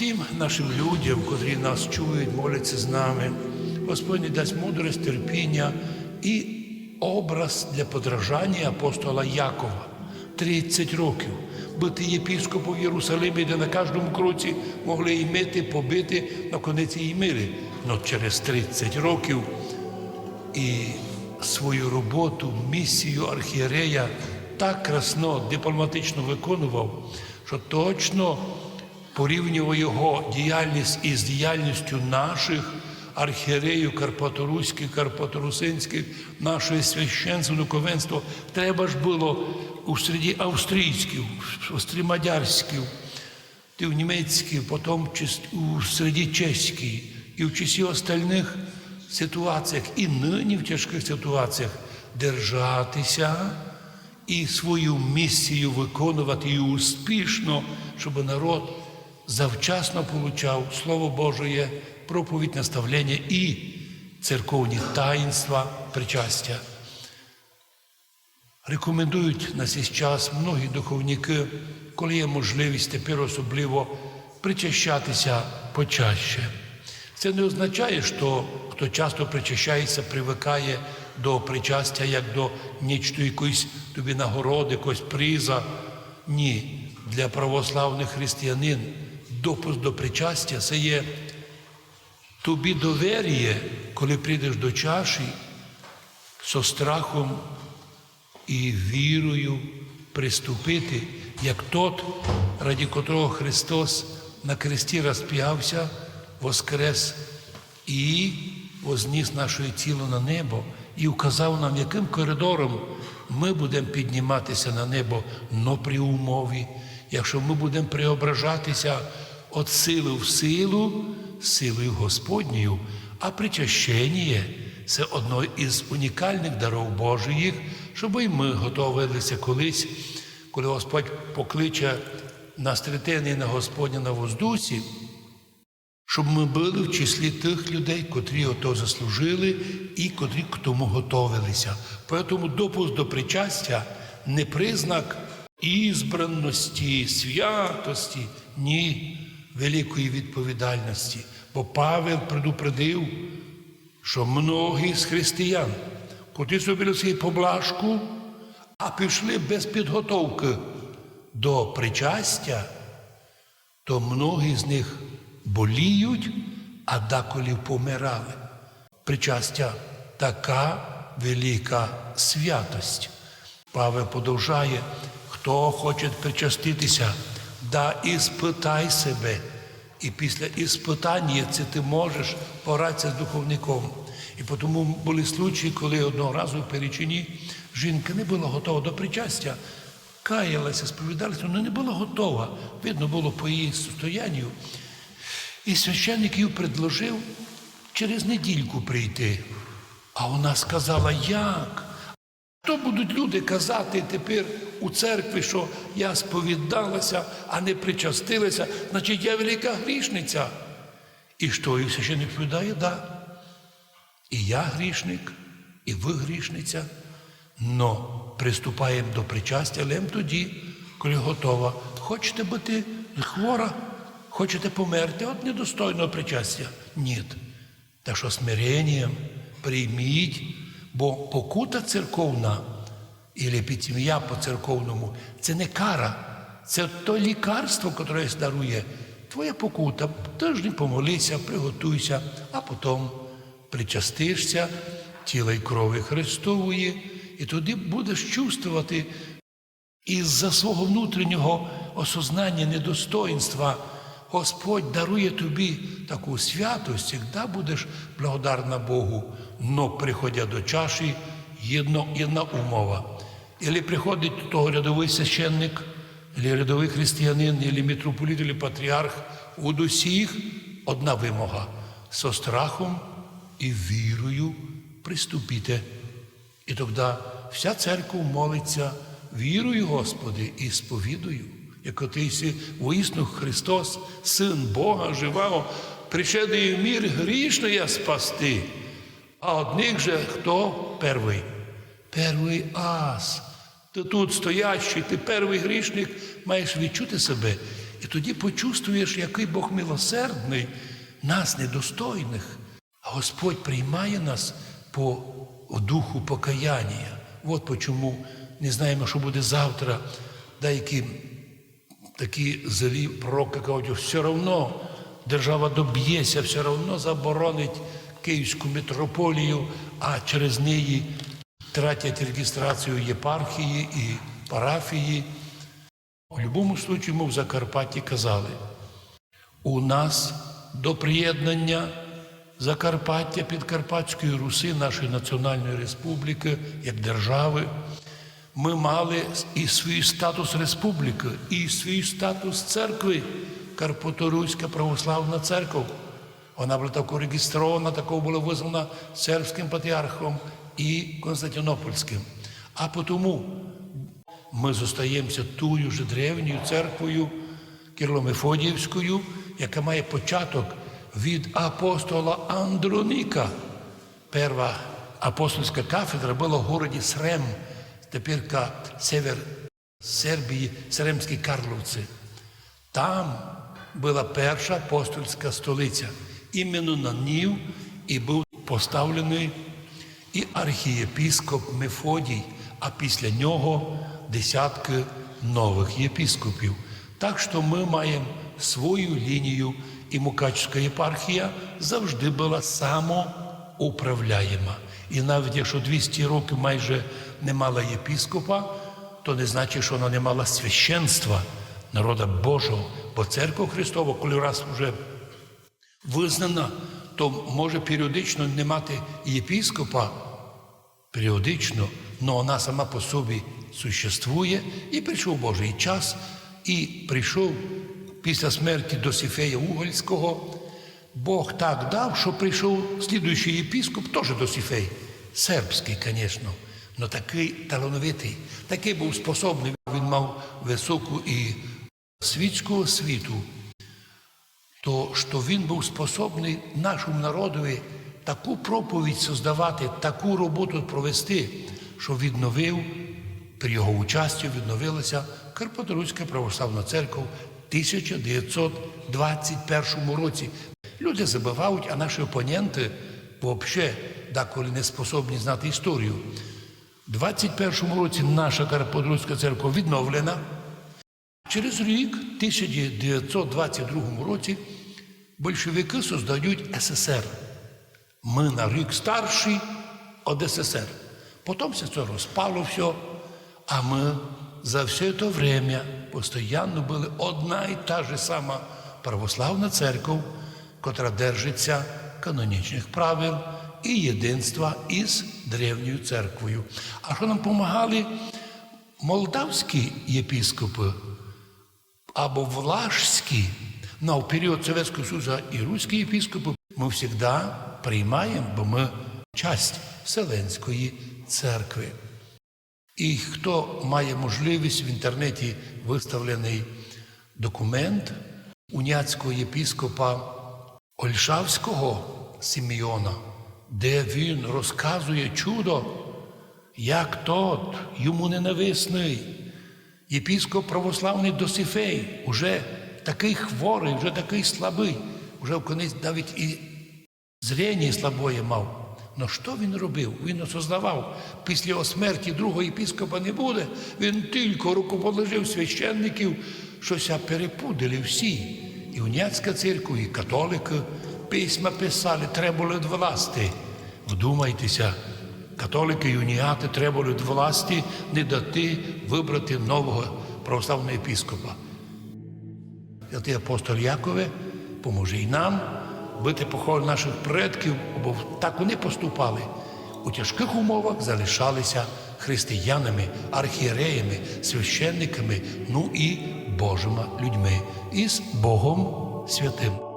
всім нашим людям, котрі нас чують, моляться з нами. Господь дасть мудрость, терпіння і образ для подражання апостола Якова. 30 років бути єпіскопом Єрусалимі, де на кожному кроці могли і мити, побити, на конець і мили. Но через 30 років і свою роботу, місію архієрея так красно, дипломатично виконував, що точно порівнював його діяльність із діяльністю наших архієреїв Карпаторуських, Карпаторусинських, нашої священства, духовенства. Треба ж було у середі австрійських, ти в німецькій, потім у середі чеській і в часі остальних ситуаціях, і нині в тяжких ситуаціях держатися і свою місію виконувати і успішно, щоб народ завчасно получав Слово Божє, проповідь, наставлення і церковні таїнства, причастя. Рекомендують на цей час многі духовники, коли є можливість тепер особливо причащатися почаще. Це не означає, що хто часто причащається, привикає до причастя як до нічого якоїсь тобі нагороди, якогось приза. Ні, для православних християнин допуск до причастя це є тобі довір'я, коли прийдеш до чаші, со страхом і вірою приступити, як тот, раді котрого Христос на кресті розп'явся, воскрес і возніс наше тіло на небо і вказав нам, яким коридором ми будемо підніматися на небо, но при умові, якщо ми будемо преображатися від сили в силу, силою Господньою, а причащення це одно із унікальних даров Божих, щоб і ми готувалися колись, коли Господь покличе нас третини на Господня на воздусі, щоб ми були в числі тих людей, котрі ото заслужили і котрі к тому готовилися. Тому допуск до причастя не признак ізбраності, святості, ні великої відповідальності. Бо Павел предупредив, що многі з християн, котрі зробили собі поблажку, а пішли без підготовки до причастя, то многі з них боліють, а деколи помирали. Причастя така велика святость. Павел продовжує, хто хоче причаститися, да і спитай себе. І після іспитання це ти можеш поратися з духовником. І тому були случаї, коли одного разу в Перечині жінка не була готова до причастя, каялася, сповідалася, але не була готова. Видно було по її состоянню. І священник їй предложив через недільку прийти. А вона сказала, як? То будуть люди казати тепер у церкві, що я сповідалася, а не причастилася, значить я велика грішниця. І що і священник відповідає, да. І я грішник, і ви грішниця. Но приступаємо до причастя лем тоді, коли готова. Хочете бути хвора, хочете померти, от недостойного причастя. Ні. Та що смиренням прийміть, бо покута церковна, і епітім'я по церковному це не кара, це то лікарство, яке дарує. Твоя покута, тиждень помолися, приготуйся, а потім причастишся тіла й крові Христової, і тоді будеш чувствувати із-за свого внутрішнього осознання недостоинства Господь дарує тобі таку святость, завжди будеш благодарна Богу. Но приходя до чаші, єдна умова. Ілі приходить того рядовий священник, або рядовий християнин, або митрополит, або патріарх, у усіх одна вимога со страхом і вірою приступіте. І тоді вся церква молиться вірую, Господи, і сповідую, як отийся воїсну Христос, Син Бога живого, пришедує в мір грішно спасти. А одних же хто перший? Перший ас. Ти тут стоящий, ти перший грішник, маєш відчути себе І тоді почувствуєш, який Бог милосердний, нас недостойних. А Господь приймає нас по духу покаяння. От почому не знаємо, що буде завтра. Деякі такі злі пророки кажуть, все одно держава доб'ється, все одно заборонить Київську митрополію, а через неї тратять реєстрацію єпархії і парафії. У будь-якому випадку ми в Закарпатті казали, у нас до приєднання Закарпаття Підкарпатської Руси, нашої Національної Республіки, як держави, ми мали і свій статус республіки, і свій статус церкви, Карпаторуська православна церква. Вона була тако реєстрована, тако була визнана сербським патріархом і Константинопольським. А тому ми зостаємося тою ж древньою церквою Кирло-Мефодіївською, яка має початок від апостола Андроніка. Перша апостольська кафедра була в городі Срем, тепер север Сербії, Сремські Карловці. Там була перша апостольська столиця. Іменно на нів і був поставлений і архієпіскоп Мефодій, а після нього десятки нових єпіскопів. Так що ми маємо свою лінію, і Мукачська єпархія завжди була самоуправляєма. І навіть якщо 200 років майже не мала єпіскопа, то не значить, що вона не мала священства народа Божого. Бо церква Христова, коли раз вже визнана, то може періодично не мати єпіскопа, періодично, але вона сама по собі существує, і прийшов Божий час, і прийшов після смерті Досифея Угольського. Бог так дав, що прийшов слідуючий єпіскоп, теж Досифей, сербський, звісно, але такий талановитий, такий був способний. Він мав високу і світську освіту, то що він був способний нашому народові таку проповідь создавати, таку роботу провести, що відновив при його участі відновилася Карпаторуська православна церква в 1921 році. Люди забувають, а наші опоненти взагалі деколи не способні знати історію. У 21 році наша Карпаторуська церква відновлена. Через рік, в 1922 році, большевики создають СССР. Ми на рік старші від СССР. Потім все це розпало все, а ми за все це время постійно були одна і та ж сама православна церква, котра держиться канонічних правил і єдинства із древньою церквою. А що нам допомагали молдавські єпіскопи або влажські, но в період Совєтського Союзу і руські єпіскопи ми завжди приймаємо, бо ми часть Вселенської церкви. І хто має можливість в інтернеті виставлений документ уняцького єпіскопа Ольшавського Симеона, де він розказує чудо, як тот йому ненависний. Єпіскоп православний Досифей, уже такий хворий, вже такий слабий, вже в конець навіть і зрення слабоє мав. Ну що він робив? Він осознавав, після смерті другого єпіскопа не буде. Він тільки рукоположив священників, щося перепудили всі. І уняцька церква, і католики письма писали, треба від власти. Вдумайтеся, католики і уніати треба від власті не дати вибрати нового православного єпіскопа. Святий апостол Якове поможе і нам бити похорон наших предків, бо так вони поступали. У тяжких умовах залишалися християнами, архієреями, священниками, ну і Божими людьми із Богом святим.